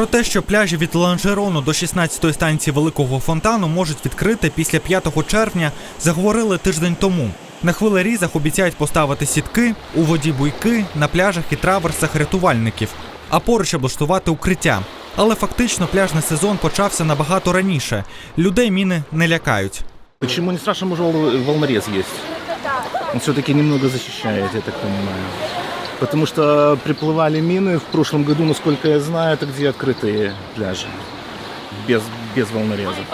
Про те, що пляжі від Ланжерону до 16-ї станції Великого фонтану можуть відкрити після 5 червня, заговорили тиждень тому. На хвилерізах обіцяють поставити сітки, у воді буйки, на пляжах і траверсах рятувальників, а поруч облаштувати укриття. Але фактично пляжний сезон почався набагато раніше. Людей міни не лякають. Почему не страшно, может, вол- волнорез есть? Он все-таки немного защищает, я так понимаю. Потому что приплывали мины в прошлом году, насколько я знаю, это где открытые пляжи. Без, без волнореза.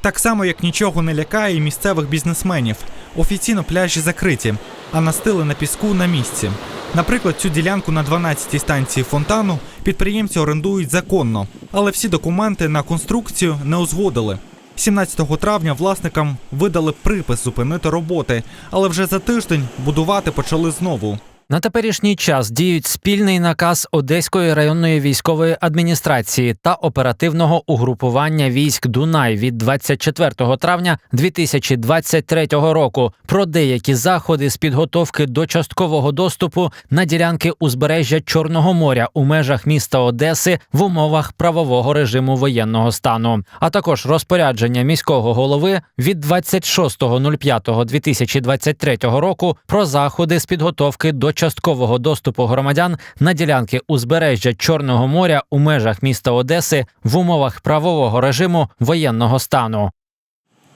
Так само, як нічого не лякає і місцевих бізнесменів. Офіційно пляжі закриті, а настили на піску на місці. Наприклад, цю ділянку на 12-й станції фонтану підприємці орендують законно, але всі документи на конструкцію не узгодили. 17 травня власникам видали припис зупинити роботи, але вже за тиждень будувати почали знову. На теперішній час діють спільний наказ Одеської районної військової адміністрації та оперативного угрупування військ Дунай від 24 травня 2023 року про деякі заходи з підготовки до часткового доступу на ділянки узбережжя Чорного моря у межах міста Одеси в умовах правового режиму воєнного стану, а також розпорядження міського голови від 26.05.2023 року про заходи з підготовки до часткового доступу громадян на ділянки узбережжя Чорного моря у межах міста Одеси в умовах правового режиму воєнного стану.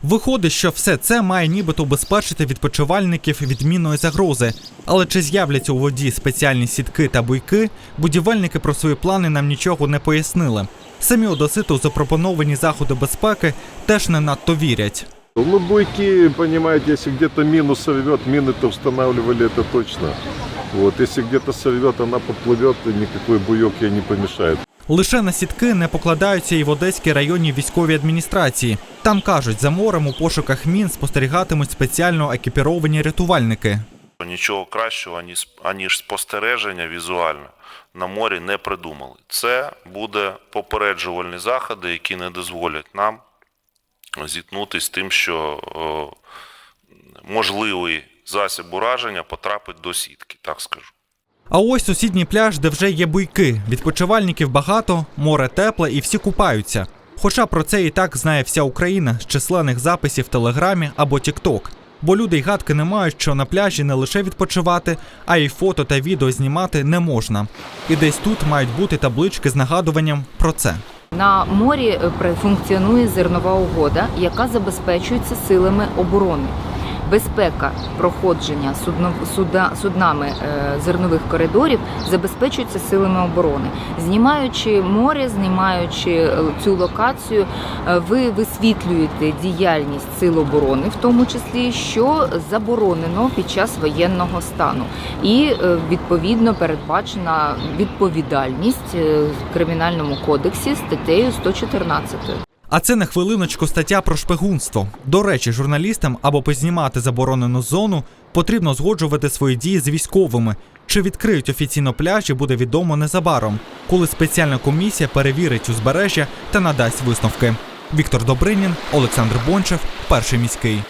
Виходить, що все це має нібито убезпечити відпочивальників від мінної загрози. Але чи з'являться у воді спеціальні сітки та буйки, будівельники про свої плани нам нічого не пояснили. Самі одесити у запропоновані заходи безпеки теж не надто вірять. Ну, буйки, понимаете, если где-то мину сорвет, мины-то устанавливали это точно. Вот, если где-то сорвет, она поплывет, и никакой буйок ей не помешает. Лише на сітки не покладаються і в Одеській районній військовій адміністрації. Там кажуть, за морем у пошуках мін спостерігатимуть спеціально екіпіровані рятувальники. Нічого кращого, аніж, аніж спостереження візуально на морі не придумали. Це буде попереджувальні заходи, які не дозволять нам зіткнутися з тим, що о, можливий засіб ураження потрапить до сітки, так скажу. А ось сусідній пляж, де вже є буйки. Відпочивальників багато, море тепле і всі купаються. Хоча про це і так знає вся Україна з численних записів в Телеграмі або Тікток. Бо люди й гадки не мають, що на пляжі не лише відпочивати, а й фото та відео знімати не можна. І десь тут мають бути таблички з нагадуванням про це. На морі е, функціонує зернова угода, яка забезпечується силами оборони. Безпека проходження судно, суда, суднами е, зернових коридорів забезпечується силами оборони. Знімаючи море, знімаючи е, цю локацію, е, ви висвітлюєте діяльність сил оборони, в тому числі, що заборонено під час воєнного стану, і відповідно передбачена відповідальність в кримінальному кодексі статтею 114. А це на хвилиночку стаття про шпигунство. До речі, журналістам або познімати заборонену зону потрібно згоджувати свої дії з військовими. Чи відкриють офіційно пляжі, буде відомо незабаром, коли спеціальна комісія перевірить узбережжя та надасть висновки. Віктор Добринін, Олександр Бончев, перший міський.